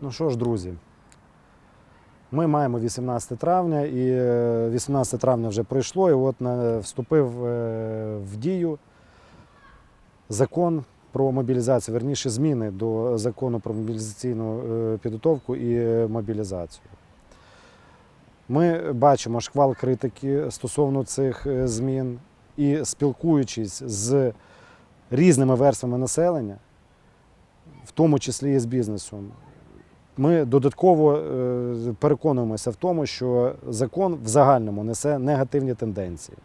Ну що ж, друзі, ми маємо 18 травня, і е, 18 травня вже пройшло, і от вступив е, в дію закон про мобілізацію, верніше зміни до закону про мобілізаційну е, підготовку і е, мобілізацію. Ми бачимо шквал критики стосовно цих е, змін і спілкуючись з різними верствами населення, в тому числі і з бізнесом, ми додатково е, переконуємося в тому, що закон в загальному несе негативні тенденції.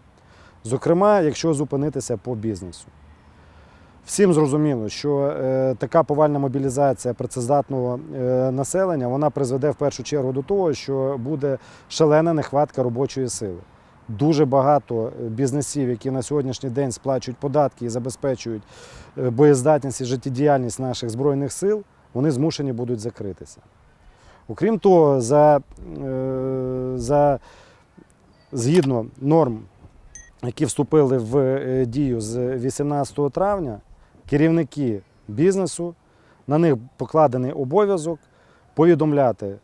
Зокрема, якщо зупинитися по бізнесу. Всім зрозуміло, що е, така повальна мобілізація працездатного е, населення вона призведе в першу чергу до того, що буде шалена нехватка робочої сили. Дуже багато бізнесів, які на сьогоднішній день сплачують податки і забезпечують боєздатність і життєдіяльність наших збройних сил, вони змушені будуть закритися. Окрім того, за, е, за згідно норм, які вступили в е, дію з 18 травня, керівники бізнесу, на них покладений обов'язок повідомляти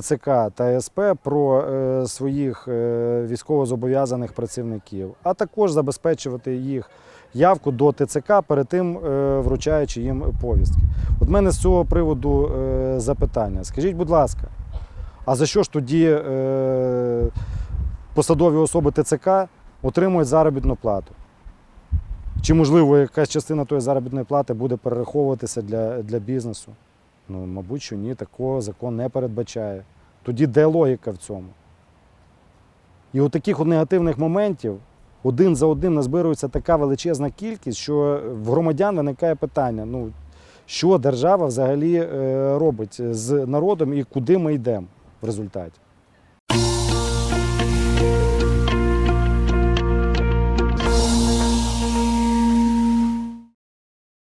ТЦК та СП про е, своїх е, військовозобов'язаних працівників, а також забезпечувати їх явку до ТЦК перед тим, е, вручаючи їм повістки. От мене з цього приводу запитання. Скажіть, будь ласка, а за що ж тоді посадові особи ТЦК отримують заробітну плату? Чи, можливо, якась частина тої заробітної плати буде перераховуватися для, для бізнесу? Ну, мабуть, що ні, такого закон не передбачає. Тоді де логіка в цьому? І от таких от негативних моментів один за одним назбирується така величезна кількість, що в громадян виникає питання: ну, що держава взагалі е, робить з народом і куди ми йдемо в результаті.